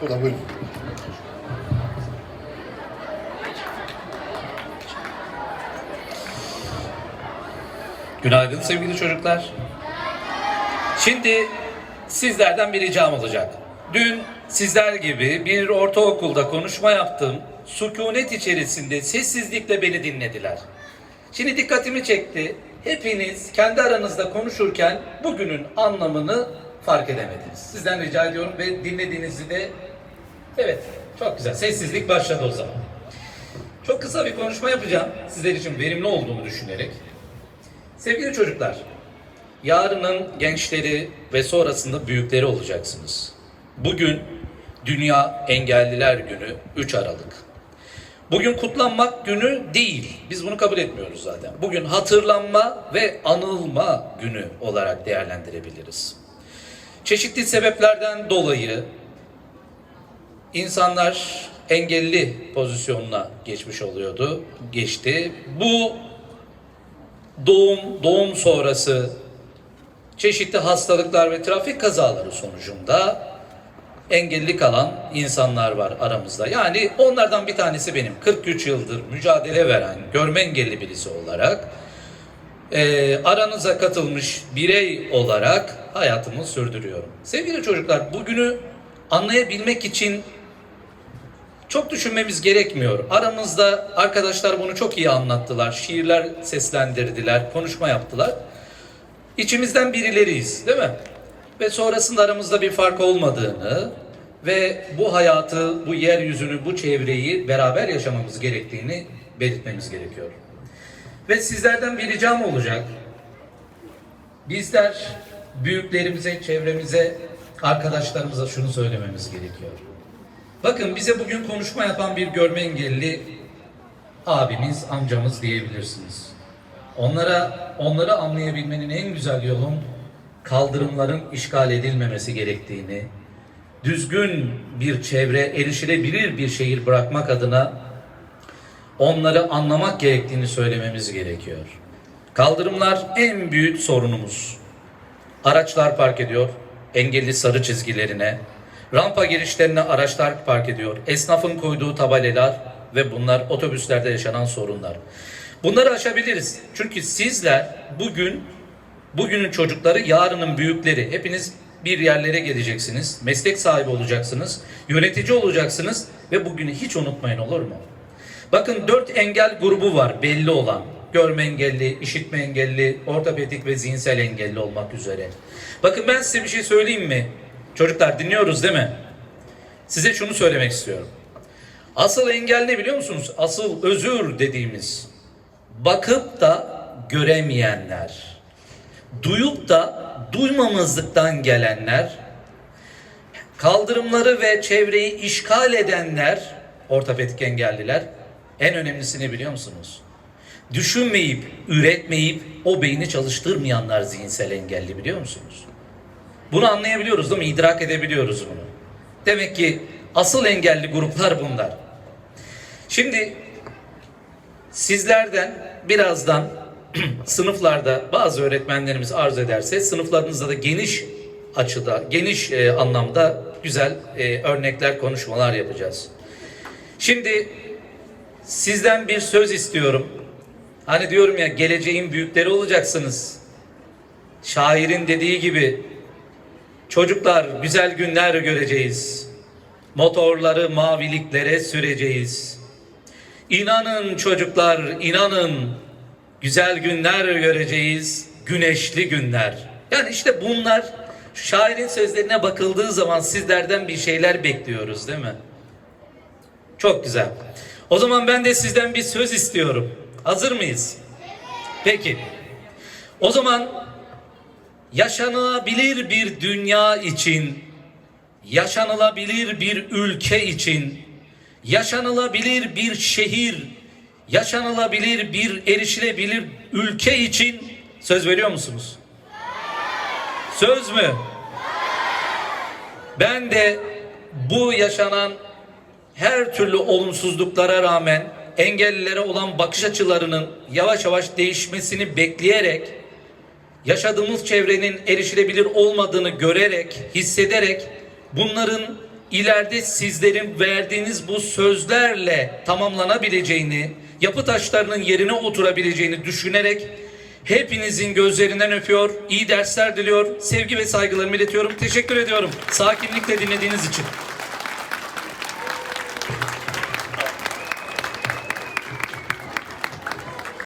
Burada buyurun. Günaydın sevgili çocuklar. Şimdi sizlerden bir ricam olacak. Dün sizler gibi bir ortaokulda konuşma yaptım. Sükunet içerisinde sessizlikle beni dinlediler. Şimdi dikkatimi çekti. Hepiniz kendi aranızda konuşurken bugünün anlamını fark edemediniz. Sizden rica ediyorum ve dinlediğinizi de evet çok güzel. Sessizlik başladı o zaman. Çok kısa bir konuşma yapacağım. Sizler için verimli olduğunu düşünerek. Sevgili çocuklar, yarının gençleri ve sonrasında büyükleri olacaksınız. Bugün Dünya Engelliler Günü 3 Aralık. Bugün kutlanmak günü değil. Biz bunu kabul etmiyoruz zaten. Bugün hatırlanma ve anılma günü olarak değerlendirebiliriz. Çeşitli sebeplerden dolayı insanlar engelli pozisyonuna geçmiş oluyordu, geçti. Bu doğum, doğum sonrası çeşitli hastalıklar ve trafik kazaları sonucunda engelli kalan insanlar var aramızda. Yani onlardan bir tanesi benim. 43 yıldır mücadele veren, görme engelli birisi olarak e, aranıza katılmış birey olarak hayatımı sürdürüyorum. Sevgili çocuklar, bugünü anlayabilmek için çok düşünmemiz gerekmiyor. Aramızda arkadaşlar bunu çok iyi anlattılar. Şiirler seslendirdiler, konuşma yaptılar. İçimizden birileriyiz, değil mi? Ve sonrasında aramızda bir fark olmadığını ve bu hayatı, bu yeryüzünü, bu çevreyi beraber yaşamamız gerektiğini belirtmemiz gerekiyor. Ve sizlerden bir ricam olacak. Bizler büyüklerimize, çevremize, arkadaşlarımıza şunu söylememiz gerekiyor. Bakın bize bugün konuşma yapan bir görme engelli abimiz, amcamız diyebilirsiniz. Onlara onları anlayabilmenin en güzel yolun kaldırımların işgal edilmemesi gerektiğini, düzgün bir çevre, erişilebilir bir şehir bırakmak adına onları anlamak gerektiğini söylememiz gerekiyor. Kaldırımlar en büyük sorunumuz. Araçlar park ediyor engelli sarı çizgilerine. Rampa girişlerine araçlar park ediyor. Esnafın koyduğu tabelalar ve bunlar otobüslerde yaşanan sorunlar. Bunları aşabiliriz. Çünkü sizler bugün bugünün çocukları, yarının büyükleri. Hepiniz bir yerlere geleceksiniz. Meslek sahibi olacaksınız. Yönetici olacaksınız ve bugünü hiç unutmayın olur mu? Bakın dört engel grubu var belli olan. Görme engelli, işitme engelli, ortopedik ve zihinsel engelli olmak üzere. Bakın ben size bir şey söyleyeyim mi? Çocuklar dinliyoruz değil mi? Size şunu söylemek istiyorum. Asıl engel ne biliyor musunuz? Asıl özür dediğimiz. Bakıp da göremeyenler. Duyup da duymamazlıktan gelenler. Kaldırımları ve çevreyi işgal edenler, ortopedik engelliler. En önemlisini biliyor musunuz? Düşünmeyip, üretmeyip o beyni çalıştırmayanlar zihinsel engelli biliyor musunuz? Bunu anlayabiliyoruz değil mi? İdrak edebiliyoruz bunu. Demek ki asıl engelli gruplar bunlar. Şimdi sizlerden birazdan sınıflarda bazı öğretmenlerimiz arz ederse sınıflarınızda da geniş açıda, geniş e, anlamda güzel e, örnekler, konuşmalar yapacağız. Şimdi sizden bir söz istiyorum. Hani diyorum ya geleceğin büyükleri olacaksınız. Şairin dediği gibi çocuklar güzel günler göreceğiz. Motorları maviliklere süreceğiz. İnanın çocuklar, inanın güzel günler göreceğiz, güneşli günler. Yani işte bunlar şairin sözlerine bakıldığı zaman sizlerden bir şeyler bekliyoruz değil mi? Çok güzel. O zaman ben de sizden bir söz istiyorum. Hazır mıyız? Peki. O zaman yaşanabilir bir dünya için, yaşanılabilir bir ülke için, yaşanılabilir bir şehir, yaşanılabilir bir erişilebilir ülke için söz veriyor musunuz? Söz mü? Ben de bu yaşanan her türlü olumsuzluklara rağmen engellilere olan bakış açılarının yavaş yavaş değişmesini bekleyerek yaşadığımız çevrenin erişilebilir olmadığını görerek, hissederek bunların ileride sizlerin verdiğiniz bu sözlerle tamamlanabileceğini, yapı taşlarının yerine oturabileceğini düşünerek hepinizin gözlerinden öpüyor, iyi dersler diliyor, sevgi ve saygılarımı iletiyorum. Teşekkür ediyorum sakinlikle dinlediğiniz için.